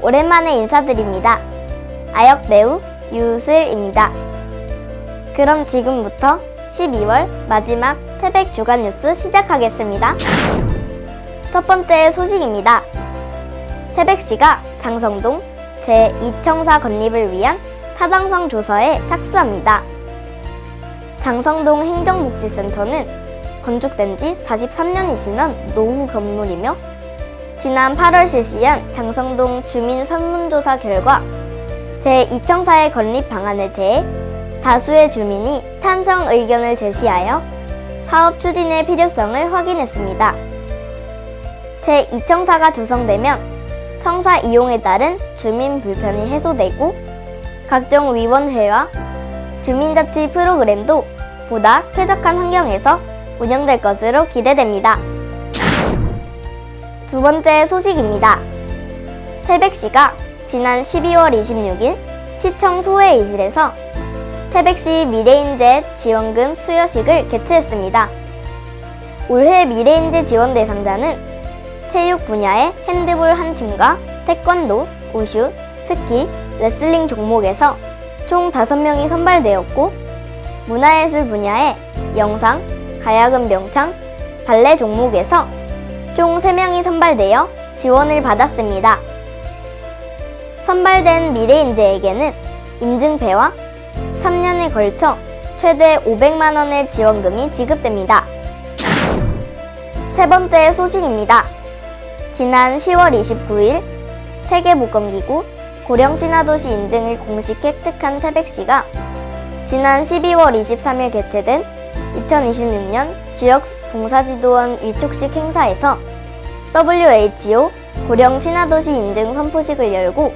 오랜만에 인사드립니다. 아역 배우 유슬입니다. 그럼 지금부터 12월 마지막 태백 주간 뉴스 시작하겠습니다. 첫 번째 소식입니다. 태백시가 장성동 제2청사 건립을 위한 타당성 조서에 착수합니다. 장성동 행정복지센터는 건축된 지 43년이 지난 노후 건물이며 지난 8월 실시한 장성동 주민 설문조사 결과 제2청사의 건립 방안에 대해 다수의 주민이 찬성 의견을 제시하여 사업 추진의 필요성을 확인했습니다. 제2청사가 조성되면 청사 이용에 따른 주민 불편이 해소되고 각종 위원회와 주민자치 프로그램도 보다 쾌적한 환경에서 운영될 것으로 기대됩니다. 두 번째 소식입니다. 태백시가 지난 12월 26일 시청 소회의실에서 태백시 미래인재 지원금 수여식을 개최했습니다. 올해 미래인재 지원 대상자는 체육 분야의 핸드볼 한 팀과 태권도, 우슈, 스키, 레슬링 종목에서 총 5명이 선발되었고 문화예술 분야의 영상, 가야금 명창, 발레 종목에서 총 3명이 선발되어 지원을 받았습니다. 선발된 미래인재에게는 인증패와 3년에 걸쳐 최대 500만 원의 지원금이 지급됩니다. 세 번째 소식입니다. 지난 10월 29일 세계보건기구 고령진화도시 인증을 공식 획득한 태백시가 지난 12월 23일 개최된 2026년 지역 봉사지도원 위촉식 행사에서 WHO 고령 친화도시 인증 선포식을 열고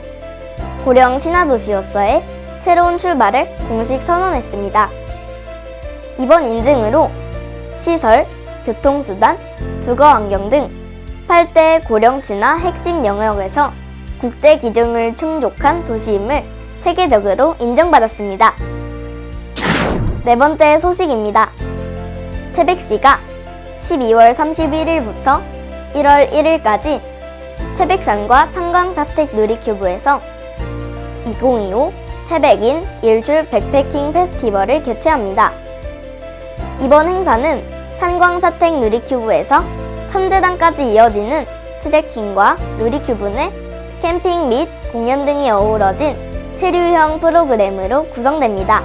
고령 친화도시로서의 새로운 출발을 공식 선언했습니다. 이번 인증으로 시설, 교통수단, 주거환경 등 8대 고령 친화 핵심 영역에서 국제 기준을 충족한 도시임을 세계적으로 인정받았습니다. 네 번째 소식입니다. 태백시가 12월 31일부터 1월 1일까지 태백산과 탄광자택 누리큐브에서 2025 태백인 일출 백패킹 페스티벌을 개최합니다. 이번 행사는 탄광사택 누리큐브에서 천재단까지 이어지는 트레킹과 누리큐브 내 캠핑 및 공연 등이 어우러진 체류형 프로그램으로 구성됩니다.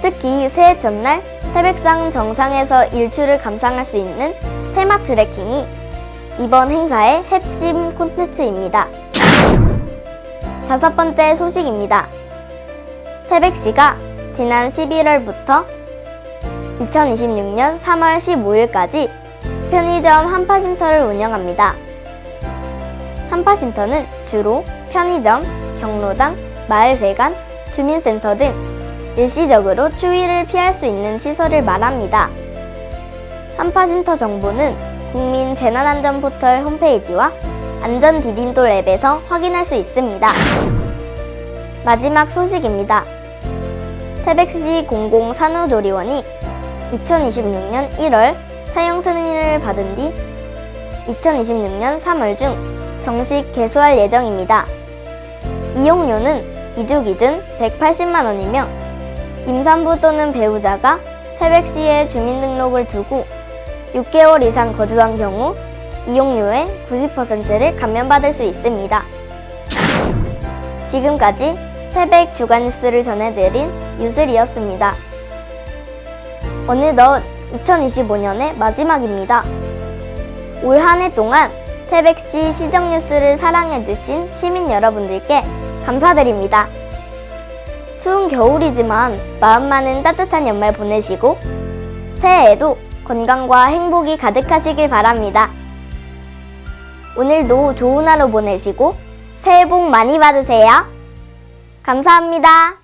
특히 새해 첫날 태백산 정상에서 일출을 감상할 수 있는 테마 트레킹이 이번 행사의 핵심 콘텐츠입니다. 다섯 번째 소식입니다. 태백시가 지난 11월부터 2026년 3월 15일까지 편의점 한파쉼터를 운영합니다. 한파쉼터는 주로 편의점, 경로당, 마을회관, 주민센터 등 일시적으로 추위를 피할 수 있는 시설을 말합니다. 한파쉼터 정보는 국민 재난안전 포털 홈페이지와 안전 디딤돌 앱에서 확인할 수 있습니다. 마지막 소식입니다. 태백시 공공산후조리원이 2026년 1월 사용 승인을 받은 뒤 2026년 3월 중 정식 개소할 예정입니다. 이용료는 2주 기준 180만 원이며 임산부 또는 배우자가 태백시에 주민등록을 두고 6개월 이상 거주한 경우 이용료의 90%를 감면받을 수 있습니다. 지금까지 태백 주간 뉴스를 전해드린 유슬이었습니다. 어느덧 2025년의 마지막입니다. 올 한 해 동안 태백시 시정 뉴스를 사랑해주신 시민 여러분들께 감사드립니다. 추운 겨울이지만 마음만은 따뜻한 연말 보내시고 새해에도 건강과 행복이 가득하시길 바랍니다. 오늘도 좋은 하루 보내시고 새해 복 많이 받으세요. 감사합니다.